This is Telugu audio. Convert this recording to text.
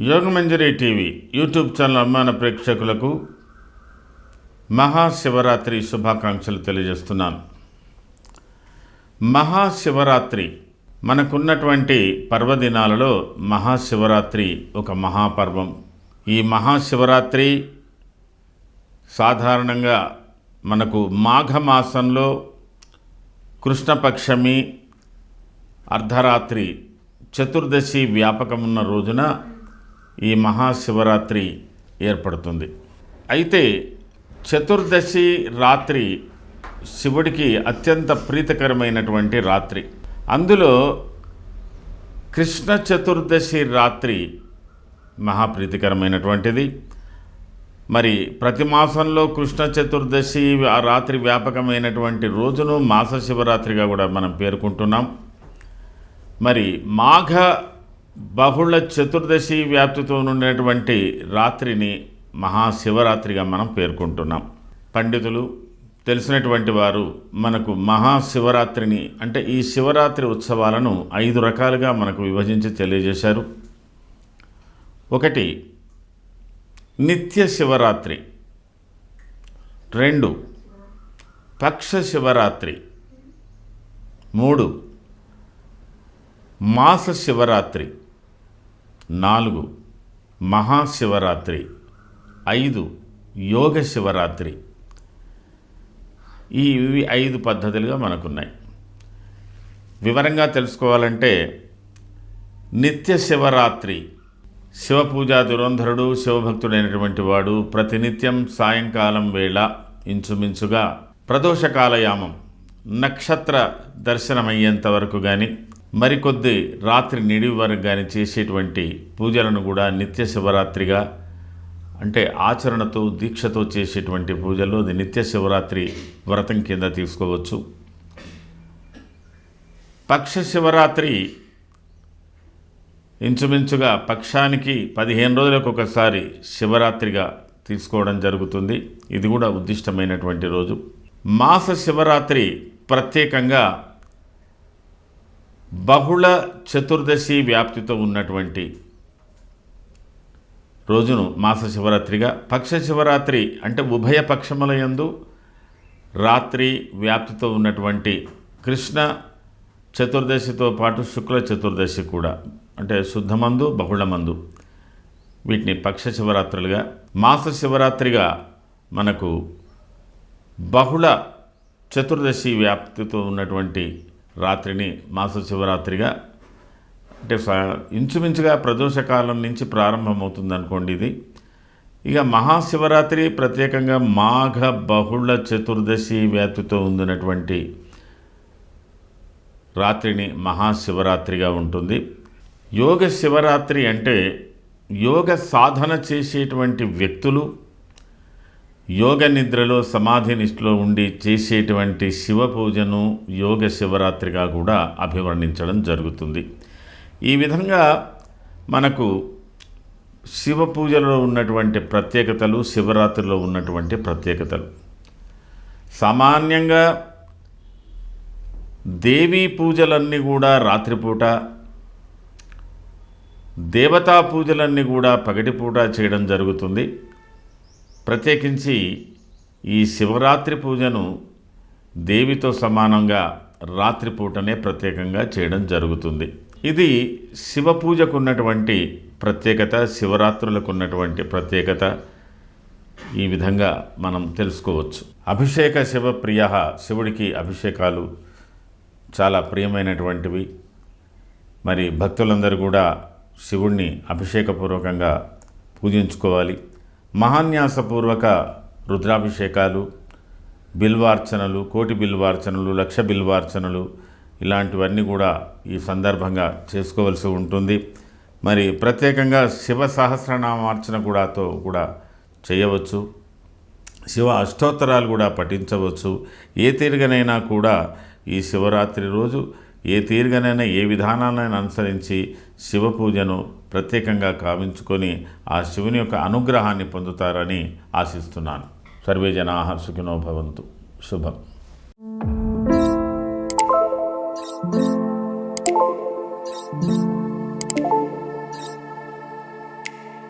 యోగమంజరి టీవీ యూట్యూబ్ ఛానల్ అభిమాన ప్రేక్షకులకు మహాశివరాత్రి శుభాకాంక్షలు తెలియజేస్తున్నాను. మహాశివరాత్రి మనకున్నటువంటి పర్వదినాలలో మహాశివరాత్రి ఒక మహాపర్వం. ఈ మహాశివరాత్రి సాధారణంగా మనకు మాఘమాసంలో కృష్ణపక్షమి అర్ధరాత్రి చతుర్దశి వ్యాపకమున్న రోజున ఈ మహాశివరాత్రి ఏర్పడుతుంది. అయితే చతుర్దశి రాత్రి శివుడికి అత్యంత ప్రీతికరమైనటువంటి రాత్రి. అందులో కృష్ణ చతుర్దశి రాత్రి మహాప్రీతికరమైనటువంటిది. మరి ప్రతి మాసంలో కృష్ణ చతుర్దశి ఆ రాత్రి వ్యాపకమైనటువంటి రోజును మాస శివరాత్రిగా కూడా మనం పేర్కొంటున్నాం. మరి మాఘ బహుళ చతుర్దశి వ్యాప్తితో ఉండినటువంటి రాత్రిని మహాశివరాత్రిగా మనం పేర్కొంటున్నాం. పండితులు తెలిసినటువంటి వారు మనకు మహాశివరాత్రిని అంటే ఈ శివరాత్రి ఉత్సవాలను ఐదు రకాలుగా మనకు విభజించి తెలియజేశారు. ఒకటి నిత్య శివరాత్రి. రెండు పక్ష శివరాత్రి. మూడు మాస శివరాత్రి. నాలుగు మహాశివరాత్రి ఐదు యోగ శివరాత్రి. ఈ ఇవి ఐదు పద్ధతులుగా మనకున్నాయి. వివరంగా తెలుసుకోవాలంటే నిత్య శివరాత్రి. శివపూజా దురంధరుడు శివభక్తుడైనటువంటి వాడు ప్రతినిత్యం సాయంకాలం వేళ ఇంచుమించుగా ప్రదోషకాలయామం నక్షత్ర దర్శనమయ్యేంత వరకు కానీ మరికొద్ది రాత్రి నిడివి వరకు కానీ చేసేటువంటి పూజలను కూడా నిత్య శివరాత్రిగా అంటే ఆచరణతో దీక్షతో చేసేటువంటి పూజల్లో అది నిత్య శివరాత్రి వ్రతం కింద తీసుకోవచ్చు. పక్ష శివరాత్రి ఇంచుమించుగా పక్షానికి పదిహేను రోజులకు ఒకసారి శివరాత్రిగా తీసుకోవడం జరుగుతుంది. ఇది కూడా ఉద్దిష్టమైనటువంటి రోజు. మాస శివరాత్రి ప్రత్యేకంగా బహుళ చతుర్దశి వ్యాప్తితో ఉన్నటువంటి రోజును మాస శివరాత్రిగా. పక్ష శివరాత్రి అంటే ఉభయ పక్షముల యందు రాత్రి వ్యాప్తితో ఉన్నటువంటి కృష్ణ చతుర్దశితో పాటు శుక్ల చతుర్దశి కూడా. అంటే శుద్ధమందు బహుళమందు వీటిని పక్ష శివరాత్రులుగా మాస శివరాత్రిగా మనకు బహుళ చతుర్దశి వ్యాప్తితో ఉన్నటువంటి రాత్రిని మాస శివరాత్రిగా అంటే ఇంచుమించుగా ఇంచుమించుగా ప్రదోషకాలం నుంచి ప్రారంభమవుతుంది అనుకోండి ఇది. ఇక మహాశివరాత్రి ప్రత్యేకంగా మాఘ బహుళ చతుర్దశి వ్యాప్తితో ఉందినటువంటి రాత్రిని మహాశివరాత్రిగా ఉంటుంది. యోగ శివరాత్రి అంటే యోగ సాధన చేసేటువంటి వ్యక్తులు యోగ నిద్రలో సమాధి నిష్ఠలో ఉండి చేసేటువంటి శివ పూజను యోగ శివరాత్రిగా కూడా అభివర్ణించడం జరుగుతుంది. ఈ విధంగా మనకు శివ పూజలో ఉన్నటువంటి ప్రత్యేకతలు శివరాత్రిలో ఉన్నటువంటి ప్రత్యేకతలు. సామాన్యంగా దేవీ పూజలన్నీ కూడా రాత్రిపూట దేవతా పూజలన్నీ కూడా పగటిపూట చేయడం జరుగుతుంది. ప్రత్యేకించి ఈ శివరాత్రి పూజను దేవితో సమానంగా రాత్రిపూటనే ప్రత్యేకంగా చేయడం జరుగుతుంది. ఇది శివ పూజకు ఉన్నటువంటి ప్రత్యేకత శివరాత్రులకు ఉన్నటువంటి ప్రత్యేకత. ఈ విధంగా మనం తెలుసుకోవచ్చు. అభిషేక శివ ప్రియ శివుడికి అభిషేకాలు చాలా ప్రియమైనటువంటివి. మరి భక్తులందరూ కూడా శివుణ్ణి అభిషేకపూర్వకంగా పూజించుకోవాలి. మహాన్యాసపూర్వక రుద్రాభిషేకాలు బిల్వార్చనలు కోటి బిల్వార్చనలు లక్ష బిల్వార్చనలు ఇలాంటివన్నీ కూడా ఈ సందర్భంగా చేసుకోవలసి ఉంటుంది. మరి ప్రత్యేకంగా శివ సహస్రనామార్చన కూడాతో కూడా చేయవచ్చు. శివ అష్టోత్తరాలు కూడా పఠించవచ్చు. ఏ తీరుగనైనా కూడా ఈ శివరాత్రి రోజు ఏ తీరుగనైనా ఏ విధానాన్ని అనుసరించి శివ పూజను ప్రత్యేకంగా కావించుకొని ఆ శివుని యొక్క అనుగ్రహాన్ని పొందుతారని ఆశిస్తున్నాను. సర్వే జనా సుఖినో భవంతు. శుభం.